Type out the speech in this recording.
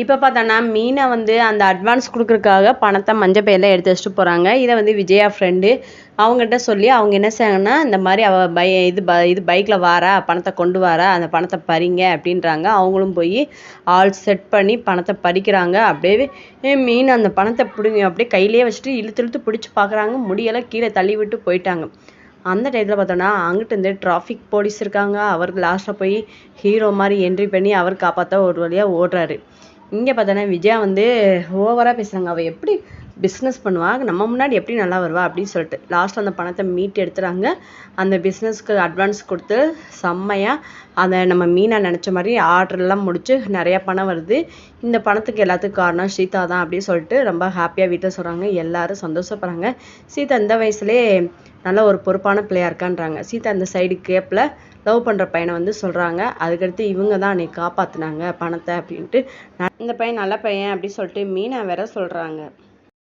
இப்போ பார்த்தோன்னா மீனை வந்து அந்த அட்வான்ஸ் கொடுக்குறதுக்காக பணத்தை மஞ்சள் பையில் எடுத்து வச்சுட்டு போகிறாங்க இதை வந்து விஜயா ஃப்ரெண்டு அவங்ககிட்ட சொல்லி அவங்க என்ன செய்யாங்கன்னா இந்த மாதிரி அவ பை இது ப இது பைக்கில் வாரா பணத்தை கொண்டு வாரா அந்த பணத்தை பறிங்க அப்படின்றாங்க. அவங்களும் போய் ஆள் செட் பண்ணி பணத்தை பறிக்கிறாங்க. அப்படியே மீன் அந்த பணத்தை பிடுங்க அப்படியே கையிலேயே வச்சுட்டு இழுத்து இழுத்து பிடிச்சி பார்க்குறாங்க முடியலை கீழே தள்ளி விட்டு போயிட்டாங்க. அந்த டயத்தில் பார்த்தோன்னா அங்கிட்டு இருந்து டிராஃபிக் போலீஸ் இருக்காங்க. அவருக்கு லாஸ்ட்டில் போய் ஹீரோ மாதிரி என்ட்ரி பண்ணி அவர் காப்பாற்ற ஒரு வழியாக ஓடுறாரு. இங்கே பார்த்தோன்னா விஜயா வந்து ஓவராக பேசுகிறாங்க அவள் எப்படி பிஸ்னஸ் பண்ணுவாள் நம்ம முன்னாடி எப்படி நல்லா வருவா அப்படின்னு சொல்லிட்டு. லாஸ்ட்டில் அந்த பணத்தை மீட்டு எடுத்துறாங்க. அந்த பிஸ்னஸ்க்கு அட்வான்ஸ் கொடுத்து செம்மையாக அதை நம்ம மீனாக நினச்ச மாதிரி ஆர்டர்லாம் முடித்து நிறையா பணம் வருது. இந்த பணத்துக்கு எல்லாத்துக்கும் காரணம் சீதா தான் அப்படின்னு சொல்லிட்டு ரொம்ப ஹாப்பியாக வீட்டில் சொல்கிறாங்க எல்லாரும் சந்தோஷப்படுறாங்க. சீதா இந்த வயசுலேயே நல்ல ஒரு பொறுப்பான பிள்ளையாக இருக்கான்றாங்க. சீதா அந்த சைடு கேப்பில் லவ் பண்ணுற பையனை வந்து சொல்கிறாங்க அதுக்கடுத்து இவங்க தான் அன்னைக்கு காப்பாற்றினாங்க பணத்தை அப்படின்ட்டு. இந்த பையன் நல்ல பையன் அப்படின்னு சொல்லிட்டு மீனா வேற சொல்கிறாங்க